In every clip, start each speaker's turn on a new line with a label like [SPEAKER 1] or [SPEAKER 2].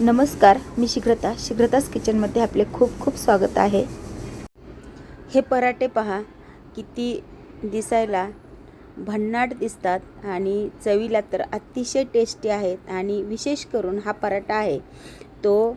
[SPEAKER 1] नमस्कार मी शीघ्रता शीघ्रताच किचनमध्ये आपले खूप खूप स्वागत आहे. हे पराठे पहा किती दिसायला भन्नाट दिसतात आणि चवीला तर अतिशय टेस्टी आहेत आणि विशेष करून हा पराठा आहे. तो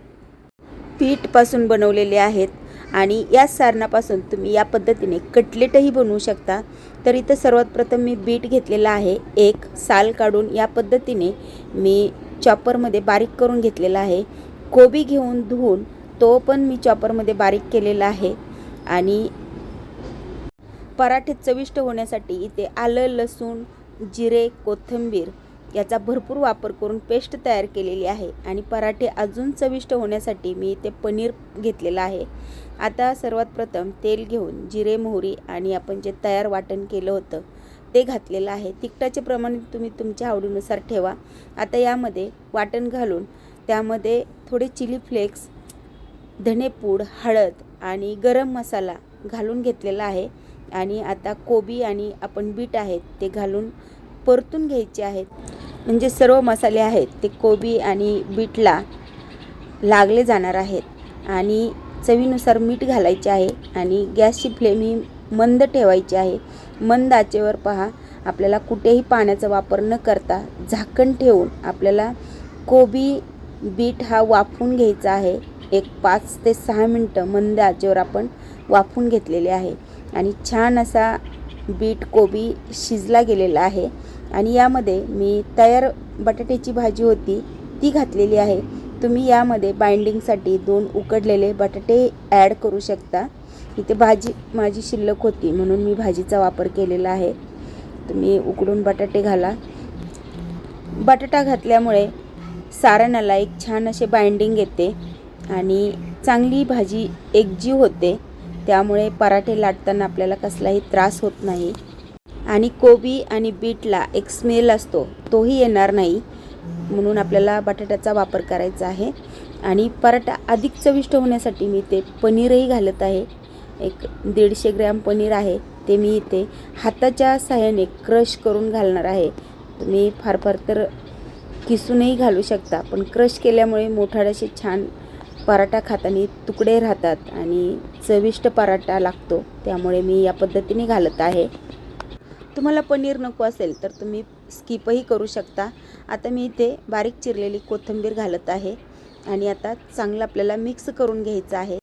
[SPEAKER 1] पीठपासून बनवलेले आहेत आणि या सारणापासून तुम्ही या पद्धतीने कटलेटही बनवू शकता. तर इथं सर्वात प्रथम मी बीट घेतलेला आहे. एक साल काढून या पद्धतीने मी चॉपरमध्ये बारीक करून घेतलेला आहे. कोबी घेऊन धुवून तो पण मी चॉपरमध्ये बारीक केलेला आहे. आणि पराठे चविष्ट होण्यासाठी इथे आलं लसूण जिरे कोथिंबीर याचा भरपूर वापर करून पेस्ट तयार केलेली आहे. आणि पराठे अजून चविष्ट होण्यासाठी मी इथे पनीर घेतलेलं आहे. आता सर्वात प्रथम तेल घेऊन जिरे मोहरी आणि आपण जे तयार वाटण केलं होतं ते घातलेलं आहे. तिखटाचे प्रमाण तुम्ही तुमच्या आवडीनुसार ठेवा. आता यामध्ये वाटण घालून त्यामध्ये थोडे चिली फ्लेक्स धनेपूड हळद आणि गरम मसाला घालून घेतलेला आहे. आणि आता कोबी आणि आपण बीट आहेत ते घालून परतून घ्यायचे आहेत. म्हणजे सर्व मसाले आहेत ते कोबी आणि बीटला लागले जाणार आहेत. आणि चवीनुसार मीठ घालायचे आहे. आणि गॅसची फ्लेम ही मंद ठेवायची आहे. मंद आचेवर पहा. आपल्याला कुठेही पाण्याचा वापर न करता झाकण ठेवून आपल्याला कोबी बीट हा वाफून घ्यायचा आहे. एक पाच ते सहा मिनटं मंद आचेवर आपण वाफून घेतलेले आहे. आणि छान असा बीट कोबी शिजला गेलेला आहे. आणि यामध्ये मी तयार बटाट्याची भाजी होती ती घातलेली आहे. तुम्ही यामध्ये बाइंडिंगसाठी दोन उकडलेले बटाटे ॲड करू शकता. इथे भाजी माझी शिल्लक होती म्हणून मी भाजीचा वापर केलेला आहे. तुम्ही उकडून बटाटे घाला. बटाटा घातल्यामुळे सारणाला एक छान असे बाइंडिंग येते आणि चांगली भाजी एकजीव होते. त्यामुळे पराठे लाटताना आपल्याला कसलाही त्रास होत नाही. आणि कोबी आणि बीटला एक स्मेल असतो तोही येणार नाही. म्हणून आपल्याला बटाट्याचा वापर करायचा आहे. आणि पराठा अधिक चविष्ट होण्यासाठी मी ते पनीरही घालत आहे. एक दीडशे ग्रॅम पनीर आहे ते मी इथे हाताच्या साह्याने क्रश करून घालणार आहे. तुम्ही फार फार तर किसूनही घालू शकता पण क्रश केल्यामुळे मोठाड्याशी छान पराठा खाताना तुकडे राहतात आणि चविष्ट पराठा लागतो त्यामुळे मी या पद्धतीने घालत आहे. तुम्हाला पनीर नको असेल तर तुम्ही स्किपही करू शकता. आता मी इथे बारीक चिरलेली कोथिंबीर घालत आहे आणि आता चांगलं आपल्याला मिक्स करून घ्यायचं आहे.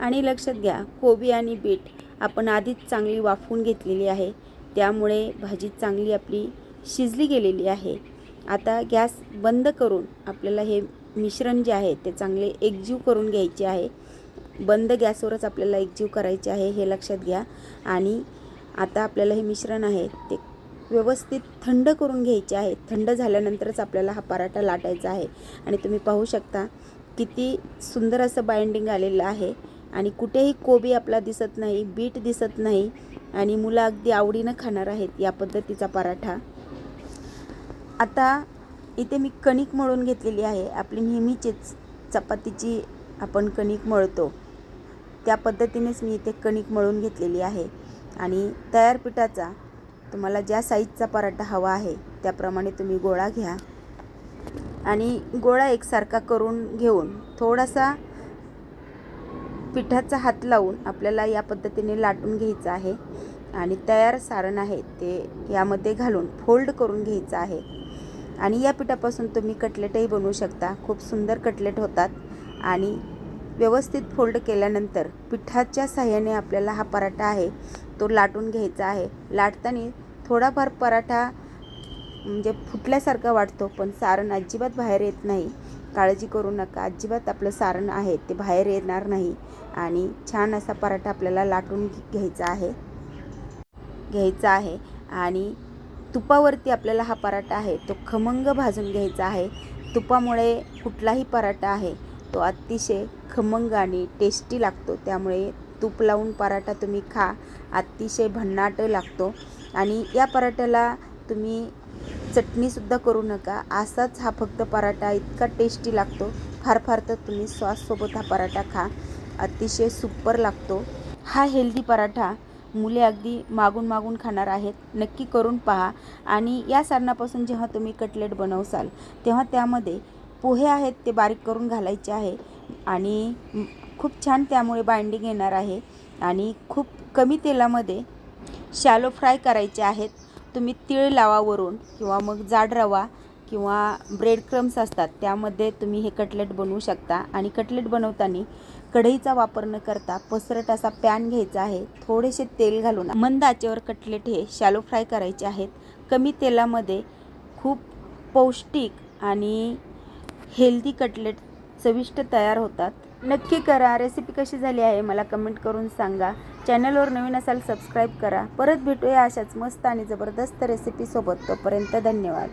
[SPEAKER 1] आणि लक्षात घ्या कोबी आणि बीट आपण आधीच चांगली वाफवून घेतलेली आहे. त्यामुळे भाजी चांगली आपली शिजली गेलेली आहे. आता गॅस बंद करून आपल्याला हे मिश्रण जे आहे ते चांगले एकजीव करून घ्यायचे आहे. बंद गॅसवरच आपल्याला एकजीव करायचे आहे हे लक्षात घ्या. आणि आता आपल्याला हे मिश्रण आहे ते व्यवस्थित थंड करून घ्यायचे आहे. थंड झाल्यानंतरच आपल्याला हा पराठा लाटायचा आहे. आणि तुम्ही पाहू शकता किती सुंदर असं बाइंडिंग आलेलं आहे. आणि कुठेही कोबी आपला दिसत नाही बीट दिसत नाही आणि मुलं अगदी आवडीनं खाणार आहेत या पद्धतीचा पराठा. आता इथे मी कणिक मळून घेतलेली आहे. आपली नेहमीचीच चपातीची आपण कणिक मळतो. त्या पद्धतीनेच मी इथे कणिक मळून घेतलेली आहे. आणि तयार पिठाचा तुम्हाला ज्या साईजचा पराठा हवा आहे त्याप्रमाणे तुम्ही गोळा घ्या. आणि गोळा एकसारखा करून घेऊन थोडासा पिठाचा हात लावून आपल्याला या पद्धतीने लाटून घ्यायचं आहे. आणि तयार सारण आहे ते यामध्ये घालून फोल्ड करून घ्यायचं आहे. आणि या पिठापासून तुम्ही कटलेटही बनवू शकता. खूप सुंदर कटलेट होतात. आणि व्यवस्थित फोल्ड केल्यानंतर पिठाच्या साह्याने आपल्याला हा पराठा आहे तो लाटून घ्यायचा आहे. लाटताना थोडाफार पराठा म्हणजे फुटल्यासारखा वाटतो पण सारण अजिबात बाहेर येत नाही. काळजी करू नका. अजिबात आपलं सारण आहे ते बाहेर येणार नाही. आणि छान असा पराठा आपल्याला लाटून घ्यायचा आहे. घ्यायचा आहे. आणि तुपावरती आपल्याला हा पराठा आहे तो खमंग भाजून घ्यायचा आहे. तुपामुळे कुठलाही पराठा आहे तो अतिशय खमंग आणि टेस्टी लागतो. त्यामुळे तूप लावून पराठा तुम्ही खा अतिशय भन्नाट लागतो. आणि या पराठ्याला तुम्ही चटणीसुद्धा करू नका. असाच हा फक्त पराठा. इतका टेस्टी लागतो. फार फार तर तुम्ही सॉससोबत हा पराठा खा. अतिशय सुपर लागतो. हा हेल्दी पराठा मुले अगदी मागून मागून खाणार आहेत. नक्की करून पहा. आणि या सारणापासून जेव्हा तुम्ही कटलेट बनवसाल तेव्हा त्यामध्ये पोहे आहेत ते बारीक करून घालायचे आहे. आणि खूप छान त्यामुळे बाइंडिंग येणार आहे. आणि खूप कमी तेलामध्ये शॅलो फ्राय करायचे आहेत. तुम्ही तीळ लावा वरून किंवा मग जाड रवा किंवा ब्रेड क्रम्स असतात त्यामध्ये तुम्ही हे कटलेट बनवू शकता. आणि कटलेट बनवताना कढईचा वापर न करता पसरट असा पॅन घ्यायचा आहे. थोडेसे तेल घालून मंद आचेवर कटलेट हे शॅलो फ्राय करायचे आहेत. कमी तेलामध्ये खूप पौष्टिक आणि हेल्दी कटलेट चविष्ट तयार होतात. नक्की करा. रेसिपी कशी झाली आहे मला कमेंट करून सांगा. चॅनलवर नवीन असाल सबस्क्राईब करा. परत भेटूया अशाच मस्त आणि जबरदस्त रेसिपीसोबत तोपर्यंत धन्यवाद.